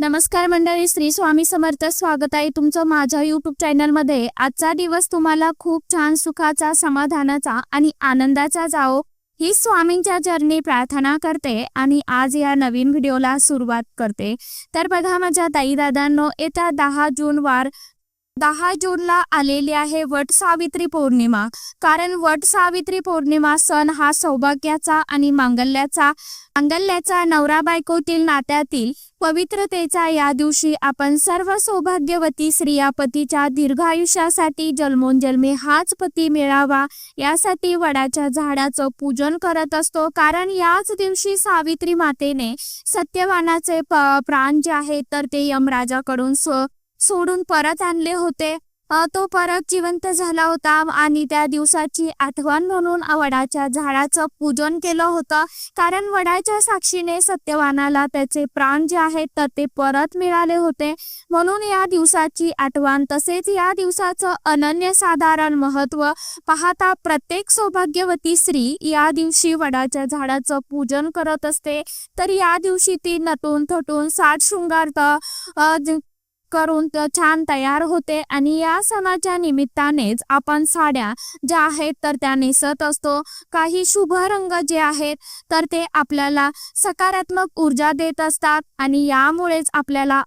नमस्कार मंडळी श्री स्वामी समर्थ स्वागत आहे तुमचं माझ्या युट्यूब चॅनलमध्ये आजचा दिवस तुम्हाला खूप छान सुखाचा समाधानाचा आणि आनंदाचा जाओ ही स्वामींच्या चरणी प्रार्थना करते आणि आज या नवीन व्हिडिओला सुरुवात करते. तर बघा माझ्या ताई दादांनो येत्या दहा जून वार दहा जूनला आलेली आहे वट सावित्री पौर्णिमा. कारण वट सावित्री पौर्णिमा सण हा सौभाग्याचा आणि मांगल्याचा मांगल्याचा नवरा बायकोतील नात्यातील पवित्रतेचा या दिवशी आपण सर्व सौभाग्यवती स्त्रिया पतीच्या दीर्घायुष्यासाठी जन्मोनजन्मी हाच पती मिळावा यासाठी वडाच्या झाडाचं पूजन करत असतो. कारण याच दिवशी सावित्री मातेने सत्यवानाचे प्राण जे आहेत तर ते यमराजाकडून स्व सोडून परत आणले होते. तो परत जिवंत झाला होता आणि त्या दिवसाची आठवण म्हणून वडाच्या झाडाचं पूजन केलं होतं. कारण वडाच्या साक्षीने सत्यवानाला त्याचे प्राण जे आहेत तर ते परत मिळाले होते. म्हणून या दिवसाची आठवण तसेच या दिवसाचं अनन्यसाधारण महत्त्व पाहता प्रत्येक सौभाग्यवती स्त्री या दिवशी वडाच्या झाडाचं पूजन करत असते. तर या दिवशी ती नटून थटून साठ शृंगार करून छान तयार होते आणि या सणाच्या निमित्तानेच आपण साड्या ज्या आहेत तर त्या नेसत असतो. काही शुभ रंग जे आहेत तर ते आपल्याला सकारात्मक ऊर्जा देत असतात आणि यामुळेच आपल्याला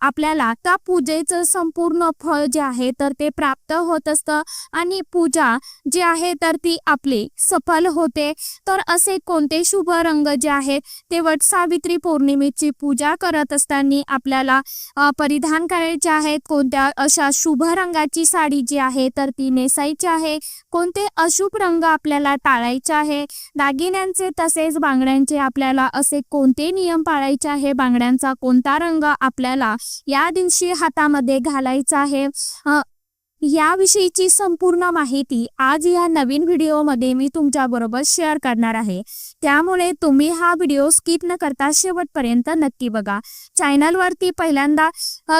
आपल्याला त्या पूजेचं संपूर्ण फळ जे आहे तर ते प्राप्त होत असतं. आणि पूजा जी आहे तर ती आपली सफल होते. तर असे कोणते शुभ रंग जे आहेत ते वट सावित्री पौर्णिमेची पूजा करत असताना आपल्याला परिधान करायचे आहेत. कोणत्या अशा शुभ रंगाची साडी जी आहे तर ती नेसायची आहे. कोणते अशुभ रंग आपल्याला टाळायचे आहे दागिन्यांचे तसेच बांगड्यांचे आपल्याला असे कोणते नियम पाळायचे आहे? बांगड्यांचा कोणता रंग आपल्याला या दिवशी हातामध्ये घालायचं आहे. याविषयीची संपूर्ण माहिती आज या नवीन व्हिडिओमध्ये मी तुमच्या बरोबर शेअर करणार आहे. त्यामुळे तुम्ही हा व्हिडिओ स्किप न करता शेवटपर्यंत नक्की बघा. चॅनलवरती पहिल्यांदा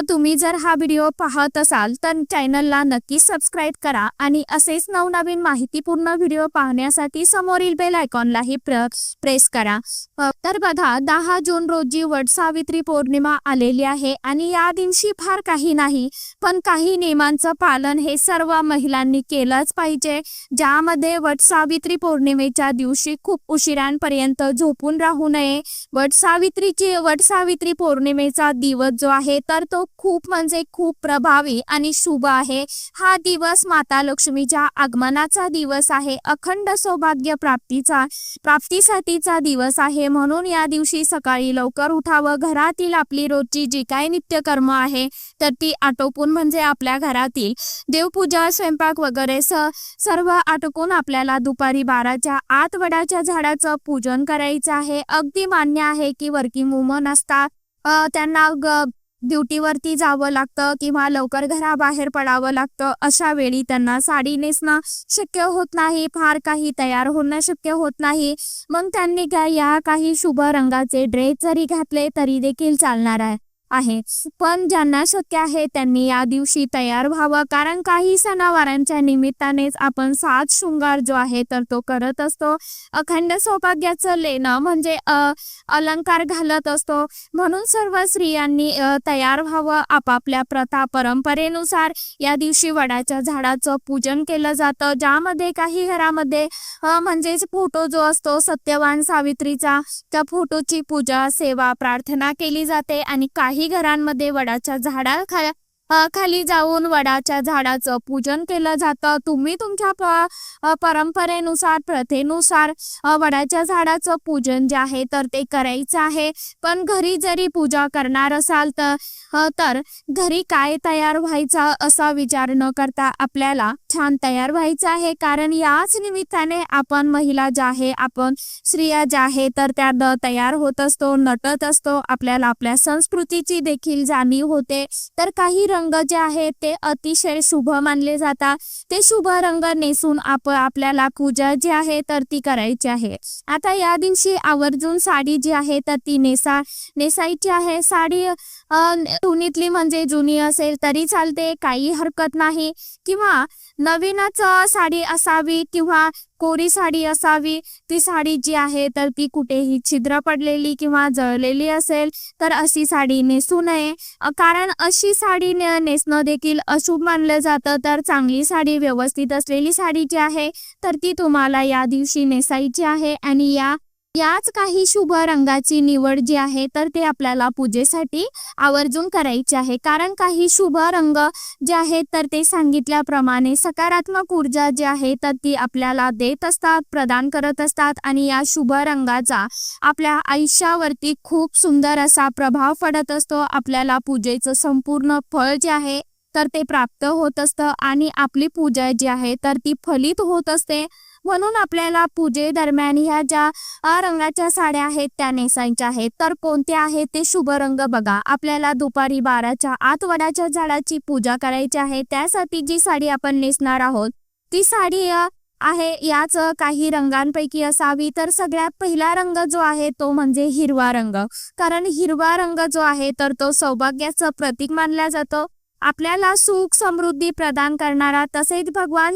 तुम्ही जर हा व्हिडिओ पाहत असाल तर चॅनलला नक्की सबस्क्राईब करा आणि असेच नवनवीन माहितीपूर्ण व्हिडिओ पाहण्यासाठी समोरील बेल आयकॉनलाही प्र प्रेस करा. तर बघा दहा जून रोजी वट सावित्री पौर्णिमा आलेली आहे आणि या दिवशी फार काही नाही पण काही नियमांचं पालन हे सर्व महिलांनी केलंच पाहिजे. ज्यामध्ये वट सावित्री पौर्णिमेच्या दिवशी खूप उशिरांपर्यंत झोपून राहू नये. वट सावित्रीची वट सावित्री पौर्णिमेचा दिवस जो आहे तर तो खूप म्हणजे खूप प्रभावी आणि शुभ आहे. हा दिवस माता लक्ष्मीच्या आगमनाचा दिवस आहे. अखंड सौभाग्य प्राप्तीचा प्राप्तीसाठीचा दिवस आहे. म्हणून या दिवशी सकाळी लवकर उठावं. घरातील आपली रोजची जी काही नित्यकर्म आहे तर ती आटोपून म्हणजे आपल्या घरातील देवपूजा स्वयंपाक वगैरे स सर्व आटोकून आपल्याला दुपारी बाराच्या आत वडाच्या झाडाचं पूजन करायचं आहे. अगदी मान्य आहे की वर्किंग वुमन असतात त्यांना ड्युटीवरती जावं लागतं किंवा लवकर घराबाहेर पडावं लागतं अशा वेळी त्यांना साडी नेसणं शक्य होत नाही. फार काही तयार होणं शक्य होत नाही. मग त्यांनी काय या काही शुभ रंगाचे ड्रेस जरी घातले तरी देखील चालणार आहे. आहे. पण ज्यांना शक्य आहे त्यांनी या दिवशी तयार व्हावं. कारण काही सणावारांच्या निमित्तानेच आपण सात शृंगार जो आहे तर तो करत असतो. अखंड सौभाग्याचं लेणं म्हणजे अलंकार घालत असतो. म्हणून सर्व स्त्रियांनी तयार व्हावं आपापल्या प्रथा परंपरेनुसार. या दिवशी वडाच्या झाडाचं पूजन केलं जातं. ज्यामध्ये काही घरामध्ये म्हणजेच फोटो जो असतो सत्यवान सावित्रीचा त्या फोटोची पूजा सेवा प्रार्थना केली जाते. आणि काही घरांमध्ये वडाच्या झाडा खाली जाऊन वडाच्या झाडाचं पूजन केलं जातं. तुम्ही तुमच्या परंपरेनुसार प्रथेनुसार वडाच्या झाडाचं पूजन जे आहे तर ते करायचं आहे. पण घरी जरी पूजा करणार असाल तर तर घरी काय तयार व्हायचा असा विचार न करता आपल्याला छान तयार व्हायचं आहे. कारण याच निमित्ताने आपण महिला ज्या आहे आपण स्त्रिया ज्या आहे तर त्या द- तयार होत असतो नटत असतो. आपल्याला आपल्या संस्कृतीची देखील जाणीव होते. तर काही रंग रंग जे आहेत ते अतिशय शुभ मानले जातात ते शुभ रंग नेसून आप आपल्याला पूजा जी आहे तर ती करायची आहे. आता या दिवशी आवर्जून साडी जी आहे तर ती नेसा नेसायची आहे. साडी धुनीतली जुनीतली म्हणजे जुनी असेल तरी चालते काही हरकत नाही. किंवा नवीनच साडी असावी किंवा कोरी साडी असावी. ती साडी जी आहे तर ती कुठेही छिद्र पडलेली किंवा जळलेली असेल तर अशी साडी नेसू नये. कारण अशी साडी ने- नेसणं देखील अशुभ मानलं जातं. तर चांगली साडी व्यवस्थित असलेली साडी जी आहे तर ती तुम्हाला या दिवशी नेसायची आहे. आणि या याच काही शुभ रंगाची निवड जी आहे तर ते आपल्याला पूजेसाठी आवर्जून करायची आहे. कारण काही शुभ रंग जे आहेत तर ते सांगितल्याप्रमाणे सकारात्मक ऊर्जा जी आहे तर ती आपल्याला देत असतात प्रदान करत असतात आणि या शुभ रंगाचा आपल्या आयुष्यावरती खूप सुंदर असा प्रभाव पडत असतो. आपल्याला पूजेचं संपूर्ण फळ जे आहे तर ते प्राप्त होत असतं आणि आपली पूजा जी आहे तर ती फलित होत असते. म्हणून आपल्याला पूजेदरम्यान ह्या ज्या रंगाच्या साड्या आहेत त्या नेसायच्या आहेत. तर कोणत्या आहेत ते शुभ रंग बघा. आपल्याला दुपारी बाराच्या आत वडाच्या झाडाची पूजा करायची आहे. त्यासाठी जी साडी आपण नेसणार आहोत ती साडी आहे याच काही रंगांपैकी असावी. तर सगळ्यात पहिला रंग जो आहे तो म्हणजे हिरवा रंग. कारण हिरवा रंग जो आहे तर तो सौभाग्याचं प्रतीक मानला जातो. आपल्याला सुख समृद्धी प्रदान करणारा तसेच भगवान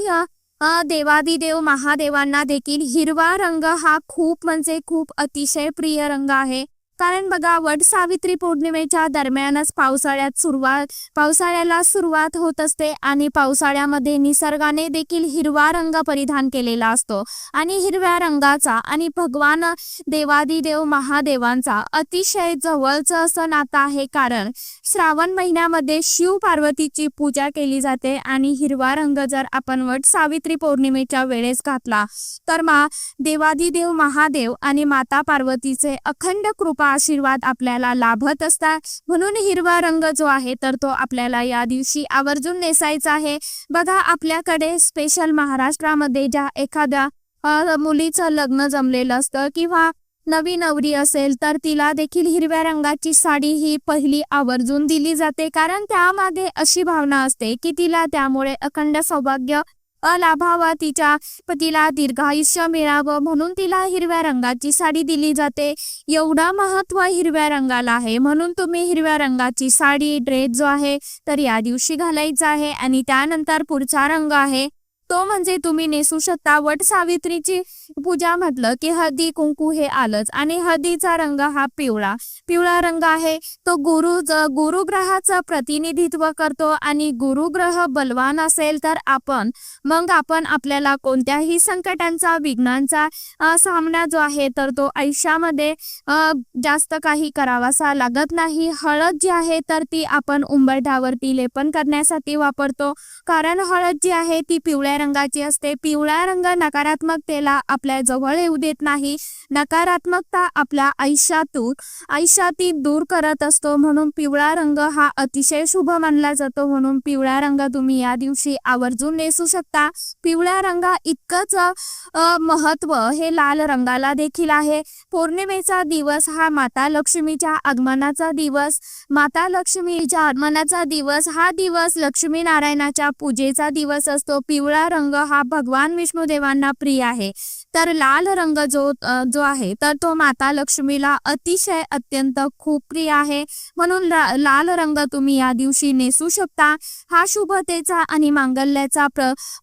देवादिदेव महादेवांना देखील हिरवा रंग हा खूप म्हणजे खूप अतिशय प्रिय रंग आहे. कारण बघा वट सावित्री पौर्णिमेच्या दरम्यानच पावसाळ्यात सुरुवात पावसाळ्याला सुरुवात होत असते आणि पावसाळ्यामध्ये निसर्गाने देखील हिरवा रंग परिधान केलेला असतो. आणि हिरव्या रंगाचा आणि भगवान देवादिदेव महादेवांचा अतिशय जवळचं असं नातं आहे. कारण श्रावण महिन्यामध्ये शिव पार्वतीची पूजा केली जाते आणि हिरवा रंग जर आपण वट सावित्री पौर्णिमेच्या वेळेस घातला तर मा देवादिदेव महादेव आणि माता पार्वतीचे अखंड कृपा आशीर्वाद आपल्याला लाभत असतात. म्हणून हिरवा रंग जो आहे तर तो आपल्याला या दिवशी आवर्जून नेसायचा आहे. बघा आपल्याकडे स्पेशल महाराष्ट्रामध्ये ज्या एखाद्या मुलीचं लग्न जमलेलं असतं किंवा नवी नवरी असेल तर तिला देखील हिरव्या रंगाची साडी ही पहिली आवर्जून दिली जाते. कारण त्यामागे अशी भावना असते की तिला त्यामुळे अखंड सौभाग्य लाभावा तिच्या पतीला दीर्घायुष्य मिळावं म्हणून तिला हिरव्या रंगाची साडी दिली जाते. एवढा महत्त्व हिरव्या रंगाला आहे. म्हणून तुम्ही हिरव्या रंगाची साडी ड्रेस जो आहे तर या दिवशी घालायचा आहे आणि त्यानंतर पुढचा रंग आहे. तो म्हणजे तुम्ही नेसू शकता. वट सावित्रीची पूजा म्हटलं की हळदी कुंकू हे आलंच. आणि हळदीचा रंग हा पिवळा. पिवळा रंग आहे. तो गुरु गुरुग्रहाचं प्रतिनिधित्व करतो. आणि गुरुग्रह बलवान असेल तर आपण मग आपण आपल्याला कोणत्याही संकटांचा विघ्नांचा सामना जो आहे तर तो आयुष्यामध्ये जास्त काही करावासा लागत नाही. हळद जी आहे तर ती आपण उंबरठ्यावरती लेपन करण्यासाठी वापरतो. कारण हळद जी आहे ती पिवळ्या रंगाची असते पिवळा रंग नकारात्मकतेला आपल्या जवळ येऊ देत नाही. नकारात्मकता आपल्या आयुष्यातून आयुष्याती दूर करत असतो म्हणून पिवळा रंग हा अतिशय शुभ मानला जातो म्हणून पिवळा रंग तुम्ही या दिवशी आवर्जून नेसू शकता. पिवळ्या रंगा इतकंच महत्त्व हे लाल रंगाला देखील आहे. पौर्णिमेचा दिवस हा माता लक्ष्मीच्या आगमनाचा दिवस. माता लक्ष्मीच्या आगमनाचा दिवस हा दिवस लक्ष्मी नारायणाच्या पूजेचा दिवस असतो. पिवळा रंग हा भगवान विष्णुदेवांना प्रिय आहे. तर लाल रंग जो जो आहे तर तो माता लक्ष्मीला अतिशय अत्यंत खूप प्रिय आहे. म्हणून लाल रंग तुम्ही या दिवशी नेसू शकता. हा शुभतेचा आणि मांगल्याचा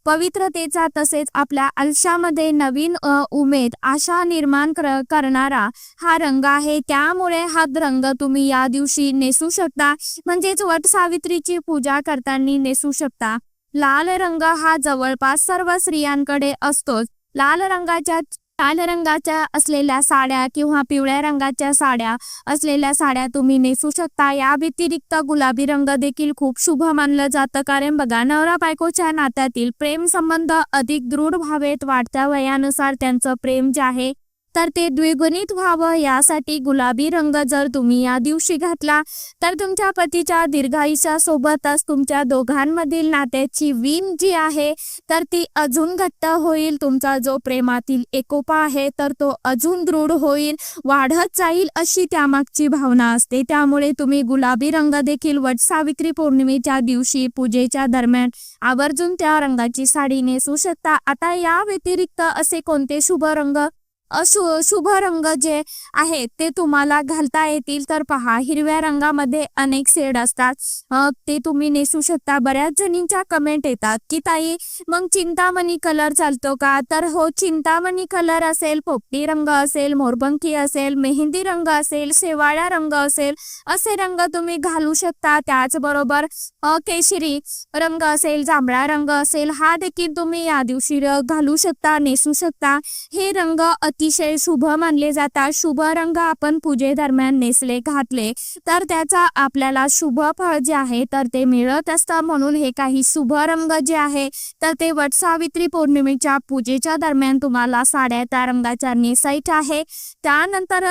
पवित्रतेचा तसेच आपल्या आयुष्यामध्ये नवीन उमेद आशा निर्माण करणारा हा रंग आहे. त्यामुळे हा रंग तुम्ही या दिवशी नेसू शकता. म्हणजेच वट सावित्रीची पूजा करताना नेसू शकता. लाल रंग हा जवळपास सर्व स्त्रियांकडे असतोच. लाल रंगाच्या लाल रंगाच्या असलेल्या साड्या किंवा पिवळ्या रंगाच्या साड्या असलेल्या साड्या तुम्ही नेसू शकता. या व्यतिरिक्त गुलाबी रंग देखील खूप शुभ मानलं जातं. कारण बघा नवरा बायकोच्या नात्यातील प्रेम संबंध अधिक दृढ व्हावेत वाढत्या वयानुसार त्यांचं प्रेम जे आहे तर ते द्विगुणित व्हावं यासाठी गुलाबी रंग जर तुम्ही या दिवशी घातला तर तुमच्या पतीच्या दीर्घायुष्यासोबतच तुमच्या दोघांमधील नात्याची वीम जी आहे तर ती अजून घट्ट होईल. तुमचा जो प्रेमातील एकोपा आहे तर तो अजून दृढ होईल. वाढत जाईल अशी त्यामागची भावना असते. त्यामुळे तुम्ही गुलाबी रंग देखील वटसावित्री पौर्णिमेच्या दिवशी पूजेच्या दरम्यान आवर्जून त्या रंगाची साडी नेसू शकता. आता या व्यतिरिक्त असे कोणते शुभ रंग शु शुभ रंग जे आहेत ते तुम्हाला घालता येतील. तर पहा हिरव्या रंगामध्ये अनेक शेड असतात. ते तुम्ही नेसू शकता. बऱ्याच जणींच्या कमेंट येतात की ताई मग चिंतामणी कलर चालतो का? तर हो चिंतामणी कलर असेल पोपटी रंग असेल मोरबंकी असेल मेहंदी रंग असेल शेवाळा रंग असेल असे रंग तुम्ही घालू शकता. त्याचबरोबर केशरी रंग असेल जांभळा रंग असेल हा देखील तुम्ही या दिवशी घालू शकता नेसू शकता. हे रंग अतिशय शुभ मानले जातात. शुभ रंग आपण पूजेदरम्यान नेसले घातले तर त्याचा आपल्याला शुभ फळ जे आहे तर ते मिळत असतं. म्हणून हे काही शुभ रंग जे आहे तर ते वट सावित्री पौर्णिमेच्या पूजेच्या दरम्यान तुम्हाला साड्या त्या रंगाच्या नेसायच्या आहे. त्यानंतर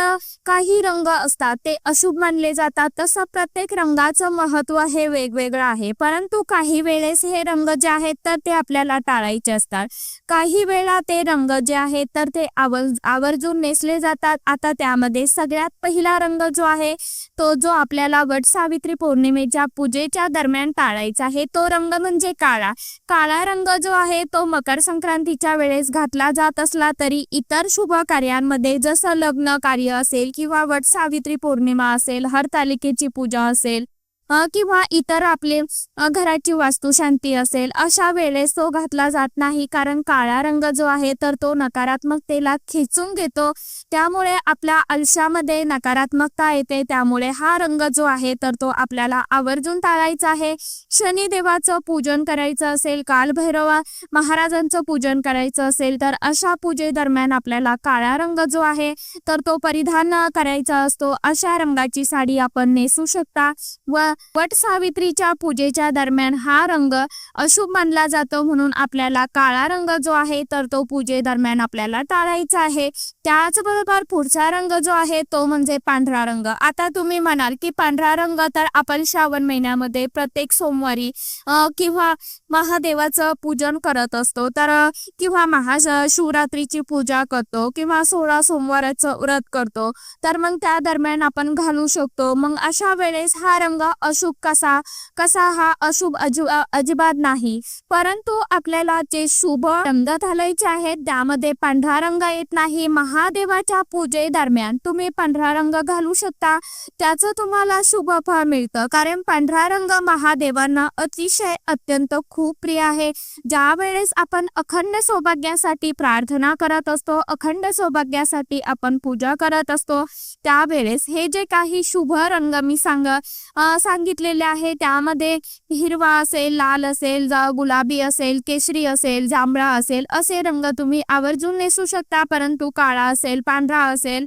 काही रंग असतात ते अशुभ मानले जातात. तसं प्रत्येक रंगाचं महत्त्व हे वेगवेगळं आहे. परंतु काही वेळेस हे रंग जे आहेत तर ते आपल्याला टाळायचे असतात. काही वेळा ते रंग जे आहेत तर ते आवर आवर्जून नेसले जातात. आता त्यामध्ये सगळ्यात पहिला रंग जो आहे तो जो आपल्याला वट सावित्री पौर्णिमेच्या पूजेच्या दरम्यान टाळायचा आहे तो रंग म्हणजे काळा. काळा रंग जो आहे तो मकर संक्रांतीच्या वेळेस घातला जात असला तरी इतर शुभ कार्यांमध्ये जसं लग्न कार्य असेल किंवा वट सावित्री पौर्णिमा असेल हरतालिकेची पूजा असेल किंवा इतर आपले घराची वास्तुशांती असेल अशा वेळेस तो घातला जात नाही. कारण काळा रंग जो आहे तर तो नकारात्मकतेला खेचून घेतो. त्यामुळे आपल्या आयुष्यामध्ये नकारात्मकता येते. त्यामुळे हा रंग जो आहे तर तो आपल्याला आवर्जून टाळायचा आहे. शनिदेवाचं पूजन करायचं असेल कालभैरवा महाराजांचं पूजन करायचं असेल तर अशा पूजेदरम्यान आपल्याला काळा रंग जो आहे तर तो परिधान करायचा असतो. अशा रंगाची साडी आपण नेसू शकता व वट सावित्रीच्या पूजेच्या दरम्यान हा रंग अशुभ मानला जातो म्हणून आपल्याला काळा रंग जो आहे तर तो पूजे दरम्यान आपल्याला टाळायचा आहे. त्याचबरोबर पुढचा रंग जो आहे तो म्हणजे पांढरा रंग. आता तुम्ही म्हणाल की पांढरा रंग तर आपण श्रावण महिन्यामध्ये प्रत्येक सोमवारी किंवा महादेवाचं पूजन करत असतो. तर किंवा महा शिवरात्रीची पूजा करतो किंवा सोळा सोमवाराचं व्रत करतो तर मग त्या दरम्यान आपण घालू शकतो. मग अशा वेळेस हा रंग अशुभ कसा कसा हा अशुभ अजिबात नाही. परंतु आपल्याला जे शुभ रंग घालायचे आहेत त्यामध्ये पांढरा रंग येत नाही. महादेवाच्या पूजे दरम्यान तुम्ही पांढरा रंग घालू शकता. त्याचं तुम्हाला शुभ फळ मिळतं. कारण पांढरा रंग महादेवांना अतिशय अत्यंत खूप प्रिय आहे. ज्या वेळेस आपण अखंड सौभाग्यासाठी प्रार्थना करत असतो अखंड सौभाग्यासाठी आपण पूजा करत असतो त्यावेळेस हे जे काही शुभ रंग मी सांग सांग सांगितलेले आहे. त्यामध्ये हिरवा असेल लाल असेल गुलाबी असेल केशरी असेल जांभळा असेल असे रंग तुम्ही आवर्जून नेसू शकता. परंतु काळा असेल पांढरा असेल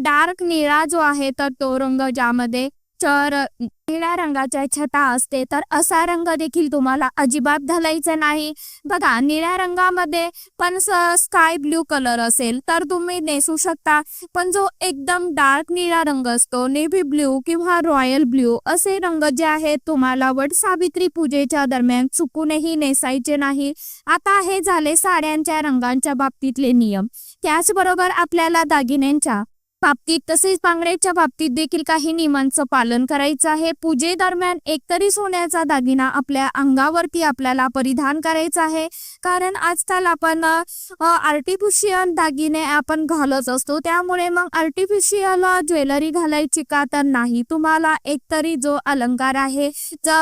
डार्क निळा जो आहे तर तो रंग ज्यामध्ये तर निळ्या रंगाच्या छटा असते तर असा रंग देखील तुम्हाला अजिबात घालायचा नाही. बघा निळ्या रंगामध्ये पण स्काय ब्ल्यू कलर असेल तर तुम्ही नेसू शकता. पण जो एकदम डार्क निळा रंग असतो नेव्ही ब्ल्यू किंवा रॉयल ब्ल्यू असे रंग जे आहेत तुम्हाला वट सावित्री पूजेच्या दरम्यान चुकूनही नेसायचे नाही. आता हे झाले साड्यांच्या रंगांच्या बाबतीतले नियम. त्याचबरोबर आपल्याला दागिन्यांच्या बाबतीत तसेच बांगड्याच्या बाबतीत देखील काही नियमांचं पालन करायचं आहे. पूजेदरम्यान एकतरी सोन्याचा दागिना आपल्या अंगावरती आपल्याला परिधान करायचा आहे. कारण आजकाल आपण आर्टिफिशियल दागिने आपण घालत असतो. त्यामुळे मग आर्टिफिशियल ज्वेलरी घालायची का तर नाही. तुम्हाला एकतरी जो अलंकार आहे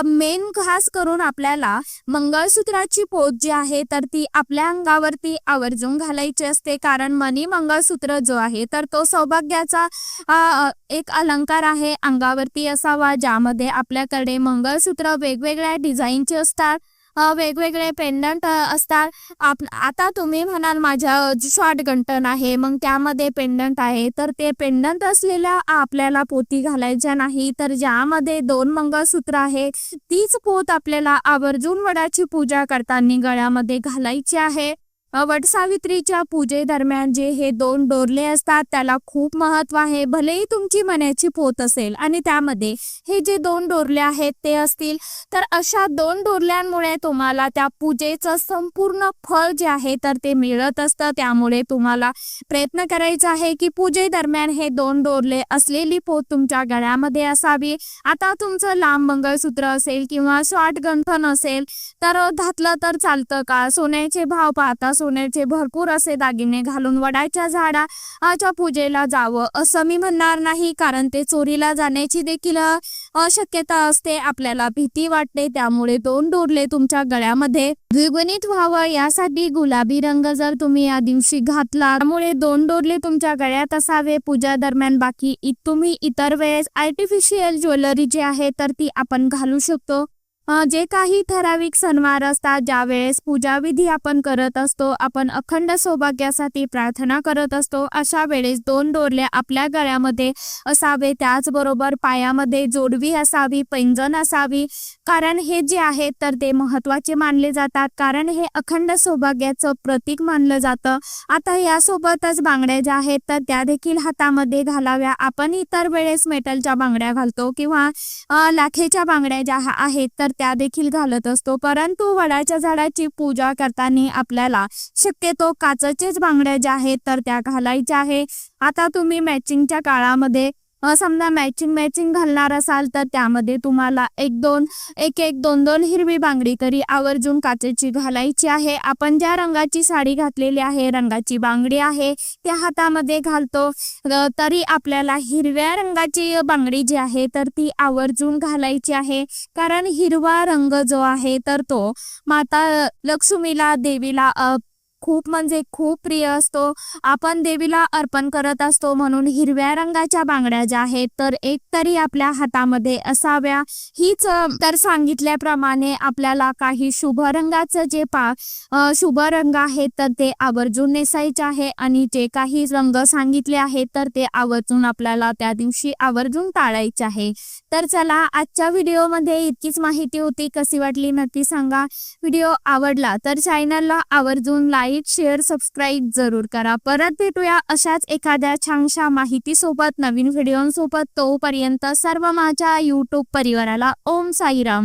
मेन खास करून आपल्याला मंगळसूत्राची पोत जी आहे तर ती आपल्या अंगावरती आवर्जून घालायची असते. कारण मनी मंगळसूत्र जो आहे तर तो सौभाग्य सौभाग्याचा एक अलंकार आहे अंगावरती असावा ज्यामध्ये आपल्याकडे मंगळसूत्र वेगवेगळ्या डिझाईनचे असतात वेगवेगळे पेंडंट असतात. आप आता तुम्ही म्हणाल माझ्या शॉर्ट गंटन आहे मग त्यामध्ये पेंडंट आहे तर ते पेंडंट असलेल्या आपल्याला पोती घालायच्या नाही तर ज्यामध्ये दोन मंगळसूत्र आहे तीच पोत आपल्याला आवर्जून वडाची पूजा करताना गळ्यामध्ये घालायची आहे. वटसावित्रीच्या पूजेदरम्यान जे हे दोन डोरले असतात त्याला खूप महत्त्व आहे. भलेही तुमची मण्याची पोत असेल आणि त्यामध्ये हे जे दोन डोरले आहेत ते असतील तर अशा दोन डोरल्यांमुळे तुम्हाला त्या पूजेचं संपूर्ण फळ जे आहे तर ते मिळत असतं. त्यामुळे तुम्हाला प्रयत्न करायचा आहे की पूजेदरम्यान हे दोन डोरले असलेली पोत तुमच्या गळ्यामध्ये असावी. आता तुमचं लांब मंगळसूत्र असेल किंवा शॉर्ट गंठन असेल तर घातलं तर चालतं का? सोन्याचे भाव पाहता सोन्याचे भरपूर असे दागिने घालून वडाच्या झाडाच्या पूजेला जावं असं मी म्हणणार नाही. कारण ते चोरीला जाण्याची देखील शक्यता असते. आपल्याला भीती वाटते. त्यामुळे दोन डोरले तुमच्या गळ्यामध्ये द्विगुणित व्हावं. यासाठी गुलाबी रंग जर तुम्ही या दिवशी घातला त्यामुळे दोन डोरले तुमच्या गळ्यात असावे. पूजा दरम्यान बाकी तुम्ही इतर वेळेस आर्टिफिशियल ज्वेलरी जी आहे तर ती आपण घालू शकतो. जे काही ठराविक सणवार असतात ज्या वेळेस पूजाविधी आपण करत असतो आपण अखंड सौभाग्यासाठी प्रार्थना करत असतो अशा वेळेस दोन डोरले आपल्या गळ्यामध्ये असावे. त्याचबरोबर पायामध्ये जोडवी असावी पैंजण असावी. कारण हे जे आहे तर ते महत्त्वाचे मानले जातात. कारण हे अखंड सौभाग्याचं प्रतीक मानलं जातं. आता यासोबतच बांगड्या ज्या आहेत तर त्या देखील हातामध्ये घालाव्या. आपण इतर वेळेस मेटलच्या बांगड्या घालतो किंवा लाखेच्या बांगड्या ज्या आहेत तर त्या देखील घालत असतो. परंतु वडाच्या झाडाची पूजा करताना आपल्याला शक्यतो काचेचेच बांगड्या ज्या आहेत तर त्या घालायच्या आहे. आता तुम्ही मॅचिंगच्या काळामध्ये समजा मॅचिंग मॅचिंग घालणार असाल तर त्यामध्ये तुम्हाला एक दोन एक एक दोन दोन हिरवी बांगडी तरी आवर्जून काचेची घालायची आहे. आपण ज्या रंगाची साडी घातलेली आहे रंगाची बांगडी आहे त्या हातामध्ये घालतो. तरी आपल्याला हिरव्या रंगाची बांगडी जी आहे तर ती आवर्जून घालायची आहे. कारण हिरवा रंग जो आहे तर तो माता लक्ष्मीला देवीला खूप म्हणजे खूप प्रिय असतो. आपण देवीला अर्पण करत असतो म्हणून हिरव्या रंगाच्या बांगड्या ज्या आहेत तर एक तरी आपल्या हातामध्ये असाव्या. हीच तर सांगितल्याप्रमाणे आपल्याला काही शुभ रंगाचं जे पा शुभ रंग आहेत तर ते आवर्जून नेसायचे आहे आणि जे काही रंग सांगितले आहेत तर ते आवर्जून आपल्याला त्या दिवशी आवर्जून टाळायचे आहे. तर चला आजच्या व्हिडिओमध्ये इतकीच माहिती होती. कशी वाटली नक्की सांगा. व्हिडिओ आवडला तर चॅनलला आवर्जून लाईक शेअर सबस्क्राईब जरूर करा. परत भेटूया अशाच एखाद्या छानशा माहितीसोबत नवीन व्हिडिओसोबत तोपर्यंत सर्व माझ्या यूट्यूब परिवाराला ओम साईराम.